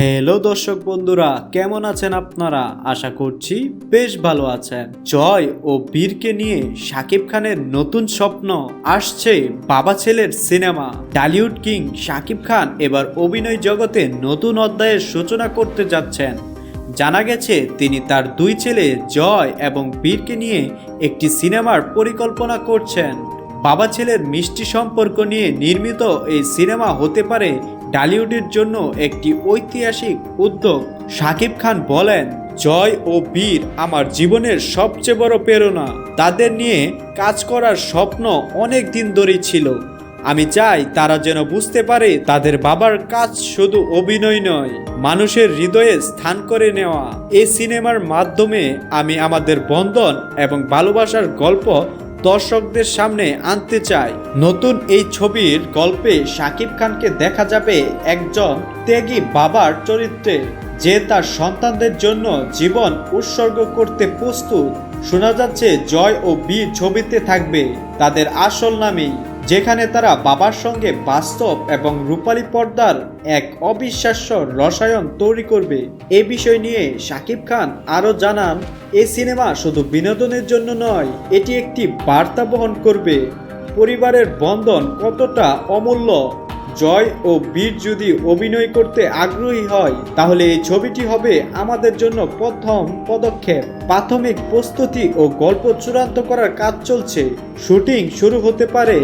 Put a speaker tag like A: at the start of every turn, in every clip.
A: Hello দর্শক বন্ধুরা, কেমন আছেন আপনারা? আশা করছি বেশ ভালো আছেন। জয় ও বীরকে নিয়ে শাকিব খানের নতুন স্বপ্ন, আসছে বাবা ছেলের cinema. Tollywood king Shakib Khan এবার অভিনয় জগতে নতুন অধ্যায়ের সূচনা করতে যাচ্ছেন। জানা গেছে, তিনি তার দুই ছেলে জয় এবং বীরকে নিয়ে একটি সিনেমার পরিকল্পনা করছেন। বাবা ছেলের মিষ্টি সম্পর্ক নিয়ে নির্মিত এই সিনেমা হতে পারে ডালিউডের জন্য একটি ঐতিহাসিক উদ্যোগ। শাকিব খান বলেন, জয় ও বীর আমার জীবনের সবচেয়ে বড় প্রেরণা। তাদের নিয়ে কাজ করার স্বপ্ন অনেক দিন ধরেই ছিল। আমি চাই তারা যেন বুঝতে পারে তাদের বাবার কাজ শুধু অভিনয় নয়, মানুষের হৃদয়ে স্থান করে নেওয়া। এই সিনেমার মাধ্যমে আমি আমাদের বন্ধন এবং ভালোবাসার গল্প দর্শকদের সামনে আনতে চাই। নতুন এই ছবির গল্পে শাকিব খানকে দেখা যাবে একজন ত্যাগী বাবার চরিত্রে, যে তার সন্তানদের জন্য জীবন উৎসর্গ করতে প্রস্তুত। শোনা যাচ্ছে জয় ও বীর ছবিতে থাকবে তাদের আসল নামেই। যেখানে তারা বাবার সঙ্গে বাস্তব এবং রূপালী পর্দার এক অবিশ্বাস্য রসায়ন তৈরি করবে। এ বিষয় নিয়ে শাকিব খান আরও জানান, এ সিনেমা শুধু বিনোদনের জন্য নয়, এটি একটি বার্তা বহন করবে। পরিবারের বন্ধন কতটা অমূল্য জয় ও বীর যদি অভিনয় করতে আগ্রহী হয়, তাহলে এই ছবিটি হবে আমাদের জন্য প্রথম পদক্ষেপ। প্রাথমিক প্রস্তুতি ও গল্প চূড়ান্ত করার কাজ চলছে। শুটিং শুরু হতে পারে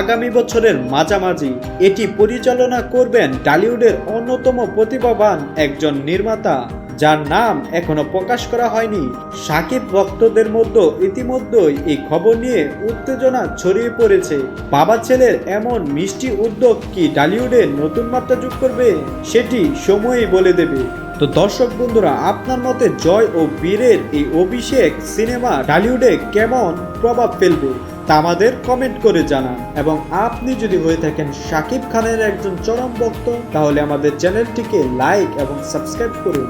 A: আগামী বছরের মাঝামাঝি। এটি পরিচালনা করবেন টলিউডের অন্যতম প্রতিভাবান একজন নির্মাতা। যার নাম এখনও প্রকাশ করা হয়নি। সাকিব ভক্তদের মধ্যে ইতিমধ্যেই এই খবর নিয়ে উত্তেজনা ছড়িয়ে পড়েছে। বাবা ছেলের এমন মিষ্টি উদ্যোগ কি ডালিউডে নতুন মাত্রা যোগ করবে, সেটি সময়ই বলে দেবে। তো দর্শক বন্ধুরা, আপনার মতে জয় ও বীরের এই অভিষেক সিনেমা ডালিউডে কেমন প্রভাব ফেলবে, তা আমাদের কমেন্ট করে জানান। এবং আপনি যদি হয়ে থাকেন শাকিব খানের একজন চরম ভক্ত, তাহলে আমাদের চ্যানেলটিকে লাইক এবং সাবস্ক্রাইব করুন।